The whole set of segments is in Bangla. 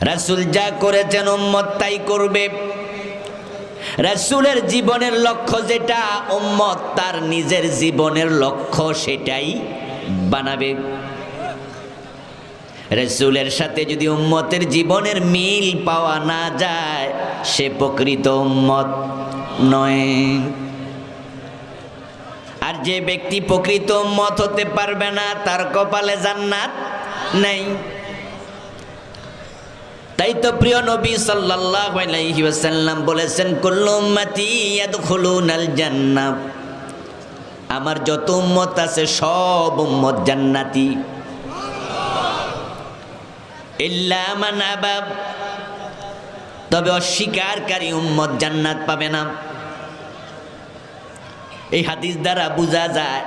রাসূল যা করেছেন উম্মত তাই করবে। রাসূলের জীবনের লক্ষ্য যেটা, উম্মত তার নিজের জীবনের লক্ষ্য সেটাই বানাবে। রসুলের সাথে যদি উম্মতের জীবনের মিল পাওয়া না যায়, সে প্রকৃত উম্মত নয়। আর যে ব্যক্তি প্রকৃত উম্মত হতে পারবে না, তার কপালে জান্নাত নেই। তাই তো প্রিয় নবী সাল্লাল্লাহু আলাইহি ওয়াসাল্লাম বলেছেন, কুল্লু উম্মতি ইয়াদখুলুনাল জান্নাহ। আমার যত উম্মত আছে সব উম্মত জান্নাতি। ইল্লা মান আবা। তবে অস্বীকারকারী উম্মত জান্নাত পাবে না। এই হাদিস দ্বারা বোঝা যায়,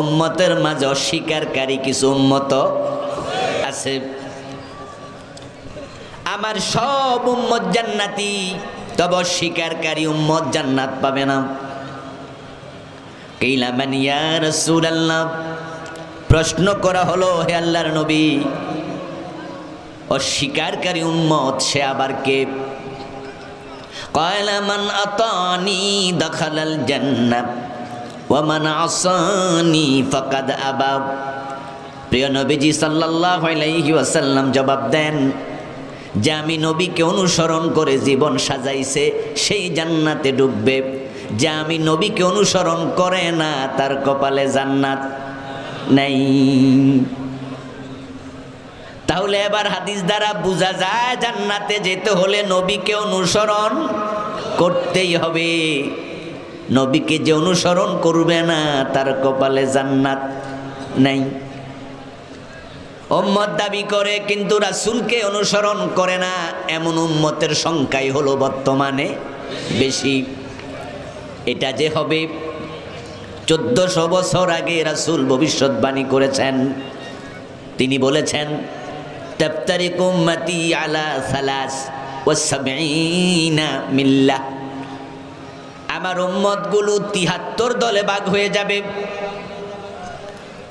উম্মতের মাঝে অস্বীকারকারী কিছু উম্মত আছে। আমার সব উম্মত জান্নাতি, তব স্বীকারকারী উম্মত জান্নাত পাবে না। কেইলা মানিয়া রসুল আল্লাহ প্রশ্ন করা হলো, হে আল্লাহর নবী ও শিকারকারী উম্মত সে আবার কে? কয়লা, মান আতানি দখালাল জান্নাত ওয়া মান আসানি ফাকাদ আবাব প্রিয় নবীজি সাল্লাল্লাহু আলাইহি ওয়াসাল্লাম জবাব দেন যে আমি নবীকে অনুসরণ করে জীবন সাজাইছে, সেই জান্নাতে ডুববে। যে আমি নবীকে অনুসরণ করে না, তার কপালে জান্নাত নাই। তাহলে এবার হাদিস দ্বারা বোঝা যায়, জান্নাতে যেতে হলে নবীকে অনুসরণ করতেই হবে। নবীকে যে অনুসরণ করবে না, তার কপালে জান্নাত নাই। উম্মত দাবি করে, কিন্তু রাসুলকে অনুসরণ করে না। এমন উম্মতের সংখ্যাই হলো বর্তমানে বেশি। এটা যে হবে, চোদ্দশো বছর আগে রাসুল ভবিষ্যৎবাণী করেছেন। তিনি বলেছেন তেপ্তারি কুম্মাতি আলা সালাস ও মিল্লা আমার উম্মতগুলো তিহাত্তর দলে বাঘ হয়ে যাবে।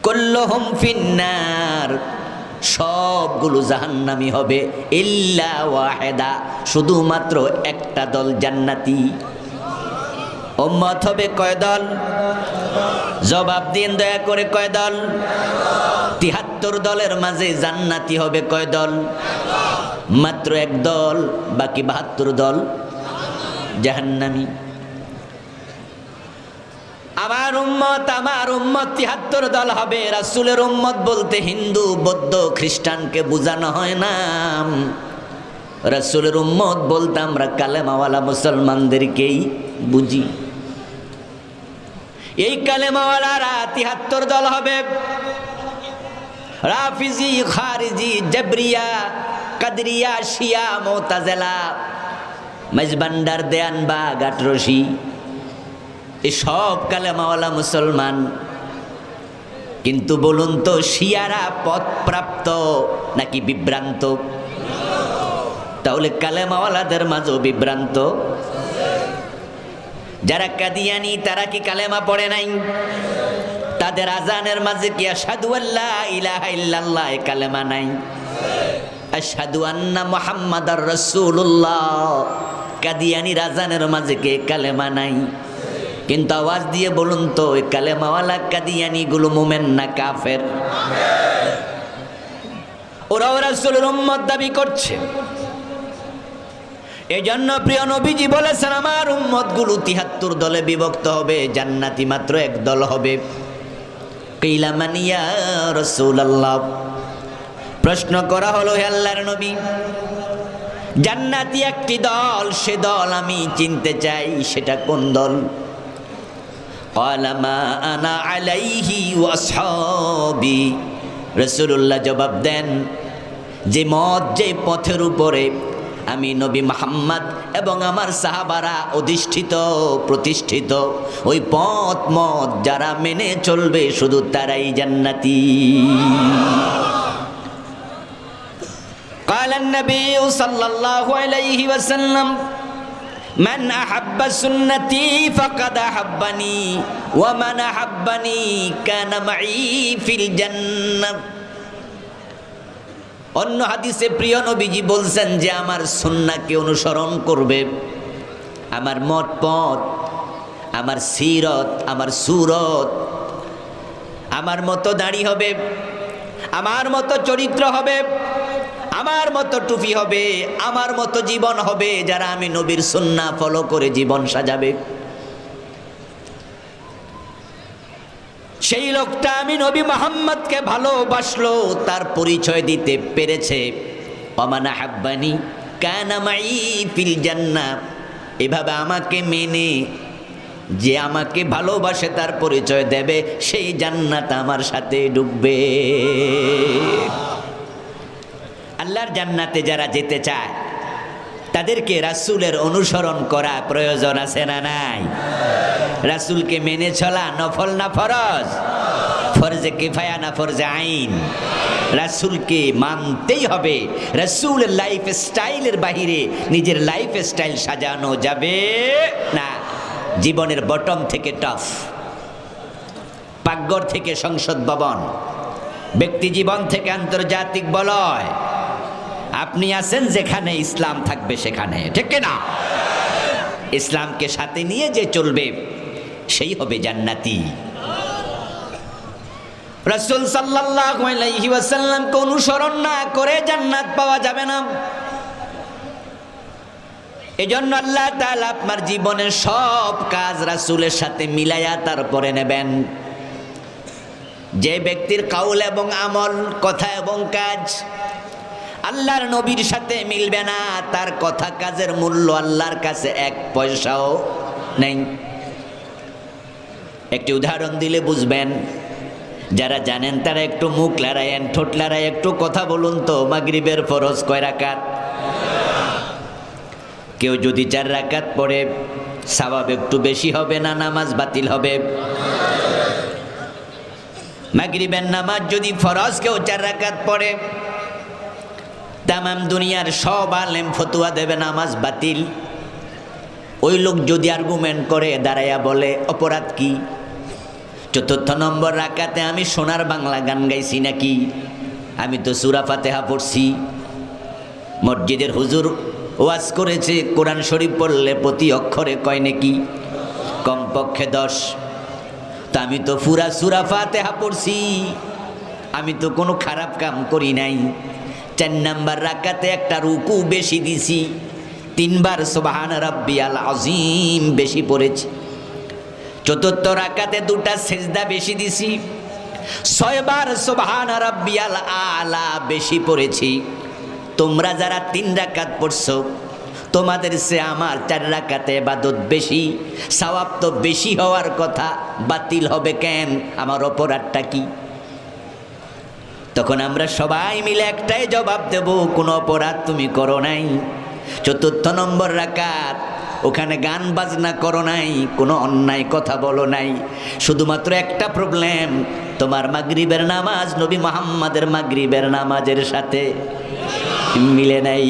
কল্লহম ফিন্নার। সবগুলো জাহান্নামি হবে ইল্লা ওয়াহেদা, শুধুমাত্র একটা দল জান্নাতি। উম্মত হবে কয় দল? জবাব দিন দয়া করে কয় দল? তিহাত্তর দলের মাঝে জান্নাতি হবে কয় দল? মাত্র এক দল, বাকি বাহাত্তর দল জাহান্নামি। আমার উম্মত আমার উম্মত তিহাত্তর দল হবে। রাসুলের উম্মত বলতে হিন্দু, বৌদ্ধ, খ্রিস্টানকে বোঝানো হয় না। রাসুলের উম্মত বলতে আমরা কালেমাওয়ালা মুসলমানদেরকেই বুঝি। এই কালেমাওয়ালারা তিহাত্তর দল হবে। রাফিজি, খারিজি, জবরিয়া, কাদরিয়া, শিয়া, মোতাজেলা, মেজবান্ডার দেয়ানবা গাটরসি সব কালেমাওয়ালা মুসলমান। কিন্তু বলুন তো, শিয়ারা পথপ্রাপ্ত নাকি বিভ্রান্ত? তাহলে কালেমাওয়ালাদের মাঝেও বিভ্রান্ত। যারা কাদিয়ানি, তারা কি কালেমা পড়ে নাই? তাদের আজানের মাঝে কি আসাদু আল্লাহ ইলাহা ইল্লাল্লাহ এ কালেমা নাই? আসাদু আন্না মুহাম্মাদার রাসূলুল্লাহ। কাদিয়ানি রাজানের মাঝে কে কালেমা নাই? কিন্তু আওয়াজ দিয়ে বলুন তো, ওই কালেমাওয়ালা কাদিয়ানি গুলো মোমেন না কাফের? ওরা ওরা উম্মত দাবি করছে। এই জন্য প্রিয় নবীজি বলেছেন, আমার উম্মতগুলো তিহাত্তর দলে বিভক্ত হবে, জান্নাতি মাত্র এক দল হবে। কিলামানিয়া রসুল্লাহ প্রশ্ন করা হলো, হে আল্লাহর নবী, জান্নাতি একটি দল, সে দল আমি চিনতে চাই, সেটা কোন দল? কলামা আনা আলাইহি ওয়াসহাবি রসুল্লাহ জবাব দেন যে মত যে পথের উপরে আমি নবী মোহাম্মদ এবং আমার সাহাবারা অধিষ্ঠিত প্রতিষ্ঠিত ওই পথ মত যারা মেনে চলবে শুধু তারাই জান্নাতি قال النبي صلى الله عليه وسلم মান أحب سنتي فقد أحبني ومن أحبني كان معي মাই ফিল অন্য হাদিসে প্রিয় নবীজি বলছেন যে, আমার সুন্নাকে অনুসরণ করবে আমার মত পথ, আমার সিরত, আমার সুরত, আমার মতো দাঁড়ি হবে, আমার মতো চরিত্র হবে আমার মতো টুপি হবে, আমার মতো জীবন হবে যারা আমি নবীর সুন্না ফলো করে জীবন সাজাবে। সেই লোকটা আমি নবী মোহাম্মদকে ভালোবাসলো, তার পরিচয় দিতে পেরেছে। অমানা হাব্বানি কানামাই ফিল জান্না। এভাবে আমাকে মেনে যে আমাকে ভালোবাসে, তার পরিচয় দেবে, সেই জান্নাত আমার সাথে ডুববে। আল্লাহর জান্নাতে যারা যেতে চায়, তাদেরকে রাসূলের অনুসরণ করা প্রয়োজন আছে না নাই? রাসূলকে মেনে চলা নফল না ফরজ? ফরজে কিফায়া না ফরজে আইন? রাসূলকে মানতেই হবে। রাসূলের লাইফ স্টাইলের বাহিরে নিজের লাইফ স্টাইল সাজানো যাবে না। জীবনের বটম থেকে টফ, পাকঘর থেকে সংসদ ভবন, ব্যক্তি জীবন থেকে আন্তর্জাতিক বলয় আপনি আছেন যেখানে ইসলাম থাকবে সেখানে, ঠিক না ইসলামকে সাথে নিয়ে যে চলবে, সেই হবে জান্নাতি। রাসূল ওয়াসাল্লামকে অনুসরণ না করে জান্নাত পাওয়া যাবে না। এজন্য আল্লাহ তাআলা আপনার জীবনের সব কাজ রাসূলের সাথে মিলাইয়া তারপরে নেবেন। যে ব্যক্তির কাউল এবং আমল, কথা এবং কাজ আল্লাহর নবীর সাথে মিলবে না। তার কথা কাজের মূল্য আল্লাহর কাছে এক পয়সাও নেই। একটি উদাহরণ দিলে বুঝবেন, যারা জানেন তারা একটু মুখ লড়াইয়েন, ঠোঁট লড়াই, একটু কথা বলুন তো, মাগরিবের ফরজ কয় রাকাত? কেউ যদি চার রাকাত পড়ে, স্বভাব একটু বেশি হবে না নামাজ বাতিল হবে? মাগরিবের নামাজ যদি ফরজ কেউ চার রাকাত পড়ে তামাম দুনিয়ার সব আলেম ফতুয়া দেবে, নামাজ বাতিল। ওই লোক যদি আর্গুমেন্ট করে, দাঁড়াইয়া বলে, অপরাধ কি? চতুর্থ নম্বর রাকাতে আমি সোনার বাংলা গান গাইছি নাকি? আমি তো সুরা ফাতেহা পড়ছি। মসজিদের হুজুর ওয়াজ করেছে, কোরআন শরীফ পড়লে প্রতি অক্ষরে কয় নাকি? কমপক্ষে দশ। তা আমি তো ফুরা সুরা ফাতেহা পড়ছি। আমি তো কোনো খারাপ কাম করি নাই। চার নাম্বার রাকাতে একটা রুকু বেশি দিছি। তিনবার সোবাহান রাব্বিয়াল আজিম বেশি পড়েছি। চতুর্থ রাকাতে দুটা সেজদা বেশি দিছি। ছয়বার সোবাহান রাব্বিয়াল আলা বেশি পড়েছি। তোমরা যারা তিন রাকাত পড়ছো, তোমাদের সে আমার চার রাকাতে বাদত বেশি। সওয়াব তো বেশি হওয়ার কথা, বাতিল হবে কেন? আমার অপরাধটা কি? তখন আমরা সবাই মিলে একটাই জবাব দেব, কোনো অপরাধ তুমি করো নাই। চতুর্থ নম্বর রাকাত, ওখানে গান বাজনা করো নাই, কোনো অন্যায় কথা বলো নাই। শুধুমাত্র একটা প্রবলেম তোমার মাগরিবের নামাজ, নবী মোহাম্মদের মাগরিবের নামাজের সাথে মিলে নাই।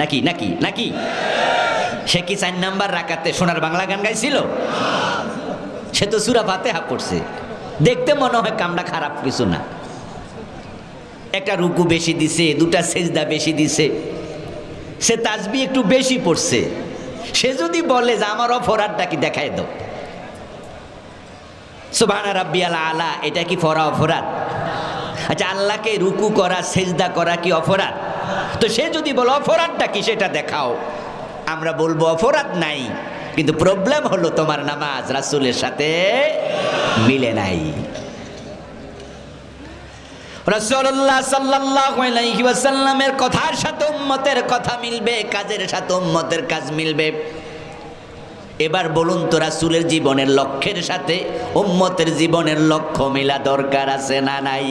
নাকি নাকি নাকি? সে কি চার নাম্বার রাকাতে সোনার বাংলা গান গাইছিল? সে তো সুরা ফাতে হা পড়ছে। দেখতে মনে হয় কামটা খারাপ কিছু না। একটা রুকু বেশি দিছে, দুটা সেজদা বেশি দিছে। সে তাজবি একটু বেশি পড়ছে। সে যদি বলে যে আমার অপরাধটা কি দেখায় দাও। সুবহানা রাব্বিয়াল আলা আলা এটা কি ফরা অপরাধ? আচ্ছা আল্লাহকে রুকু করা, সেজদা করা কি অপরাধ? তো সে যদি বলে অপরাধটা কি সেটা দেখাও। আমরা বলব অপরাধ নাই, কিন্তু প্রবলেম হলো তোমার নামাজ, রাসূলের সাথে মিলে নাই। আলাইহি ওয়াসাল্লামের কথার সাথে উম্মতের কথা মিলবে, কাজের সাথে উম্মতের কাজ মিলবে। এবার বলুন তো, রাসুলের জীবনের লক্ষ্যের সাথে উম্মতের জীবনের লক্ষ্য মিলা দরকার আছে না নাই?